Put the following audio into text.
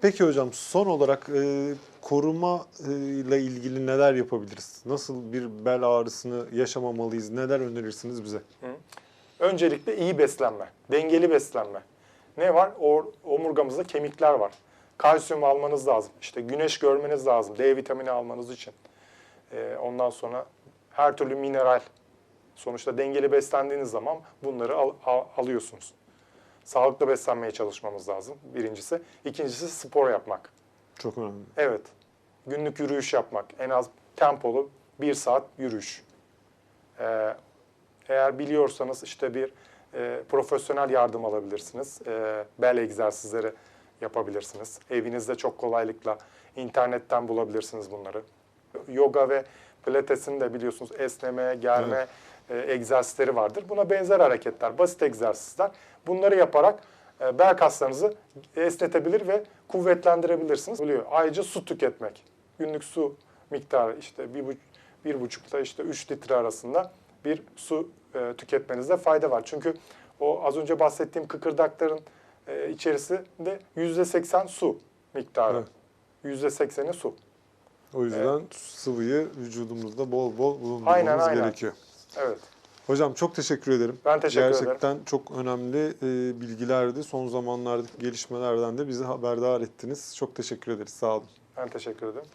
Peki hocam son olarak e, koruma e, ile ilgili neler yapabiliriz? Nasıl bir bel ağrısını yaşamamalıyız? Neler önerirsiniz bize? Öncelikle iyi beslenme, dengeli beslenme. Ne var? O, omurgamızda kemikler var. Kalsiyum almanız lazım. İşte güneş görmeniz lazım. D vitamini almanız için. Ee, ondan sonra her türlü mineral. Sonuçta dengeli beslendiğiniz zaman bunları al- al- alıyorsunuz. Sağlıklı beslenmeye çalışmamız lazım birincisi. İkincisi spor yapmak. Çok önemli. Evet. Günlük yürüyüş yapmak. En az tempolu bir saat yürüyüş. Ee, eğer biliyorsanız işte bir e, profesyonel yardım alabilirsiniz. Ee, bel egzersizleri yapabilirsiniz. Evinizde çok kolaylıkla internetten bulabilirsiniz bunları. Yoga ve pilatesin de biliyorsunuz esneme, germe e, egzersizleri vardır. Buna benzer hareketler, basit egzersizler. Bunları yaparak e, bel kaslarınızı esnetebilir ve kuvvetlendirebilirsiniz. Biliyor. Ayrıca su tüketmek. Günlük su miktarı işte bir, bu, bir buçukta işte 3 litre arasında bir su e, tüketmenizde fayda var. Çünkü o az önce bahsettiğim kıkırdakların e, içerisinde yüzde seksen su miktarı. Evet. Yüzde sekseni su. O yüzden sıvıyı vücudumuzda bol bol bulundurmamız Aynen, aynen. gerekiyor. Evet. Hocam çok teşekkür ederim. Ben teşekkür ederim. Gerçekten çok önemli e, bilgilerdi. Son zamanlardaki gelişmelerden de bizi haberdar ettiniz. Çok teşekkür ederiz. Sağ olun. Ben teşekkür ederim.